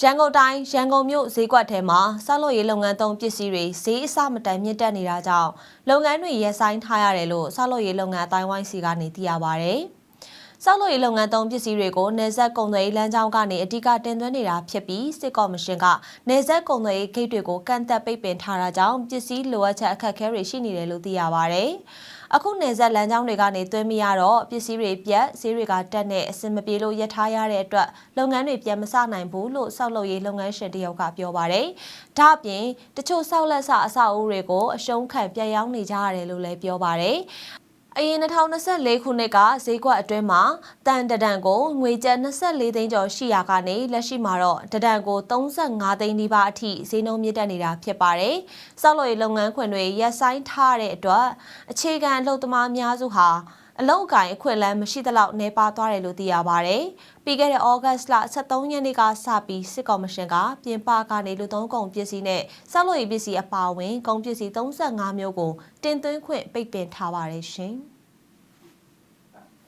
ရန်ကုန်တိုင်းရန်ကုန်မြို့ဈေးကွက်ထဲမှာဆောက်လုပ်ရေးလုပ်ငန်းသုံးပစ္စည်းတွေဈေးအဆမတန်မြင့်တက်နေတာကြောင့်လုပ်ငန်းတွေရပ်ဆိုင်းထားရတယ်လို့ဆောက်လုပ်ရေးလုပ်ငန်းအတိုင်းဝိုင်းစီကနေသိရပါဗျ။ ဆောက်လုပ်ရေးလုပ်ငန်းသုံးပစ္စည်းတွေကိုနေဆက်ကုန်သွယ်ရေးလမ်းကြောင်းကနေအ धिक တင်သွင်းနေတာဖြစ်ပြီးစစ်ကော်မရှင်ကနေဆက်ကုန်သွယ်ရေးဂိတ်တွေကိုကန့်သက်ပိတ်ပင်ထားတာကြောင့်ပစ္စည်းလိုအပ်ချက်အခက်အခဲတွေရှိနေတယ်လို့သိရပါဗျ။အခုနေဆက်လမ်းကြောင်းတွေကနေသွင်းမရတော့ပစ္စည်းတွေပြတ်ဈေးတွေကတက်နေအဆင်မပြေလို့ရပ်ထားရတဲ့အတွက်လုပ်ငန်းတွေပြန်မစနိုင်ဘူးလို့ဆောက်လုပ်ရေးလုပ်ငန်းရှင်တယောက်ကပြောပါတယ်။ဒါ့အပြင်တချို့ဆောက်လက်စအဆောက်အဦတွေကိုအရှုံးခံပြတ်ရောင်းနေကြရတယ်လို့လည်းပြောပါတယ်။ အရင်2024ခုနှစ်ကဈေးကွက်အတွင်းမှာတန်တဒန်ကိုငွေကျပ်24သိန်းကျော်ရှိရာကနေလက်ရှိမှာတော့တဒန်ကို35သိန်းနီးပါးအထိဈေးနှုန်းမြင့်တက်နေတာဖြစ်ပါတယ်။စောက်လို့ရေးလုပ်ငန်းခွင်တွေရပ်ဆိုင်းထားတဲ့အတွက်အခြေခံအလုပ်သမားအများစုဟာ အလောက်အကင်အခွင့်အလမ်းမရှိသလောက်နေပါသွားတယ်လို့သိရပါဗျ။ပြီးခဲ့တဲ့ဩဂတ်စ်လ23ရက်နေ့ကစပြီးစစ်ကော်မရှင်ကပြင်ပကနေလူသုံးကုန်ပစ္စည်းနဲ့စောက်လို့ရေးပစ္စည်းအပါအဝင်ကုန်ပစ္စည်း35မျိုးကိုတင်သွင်းခွင့်ပိတ်ပင်ထားပါတယ်ရှင်။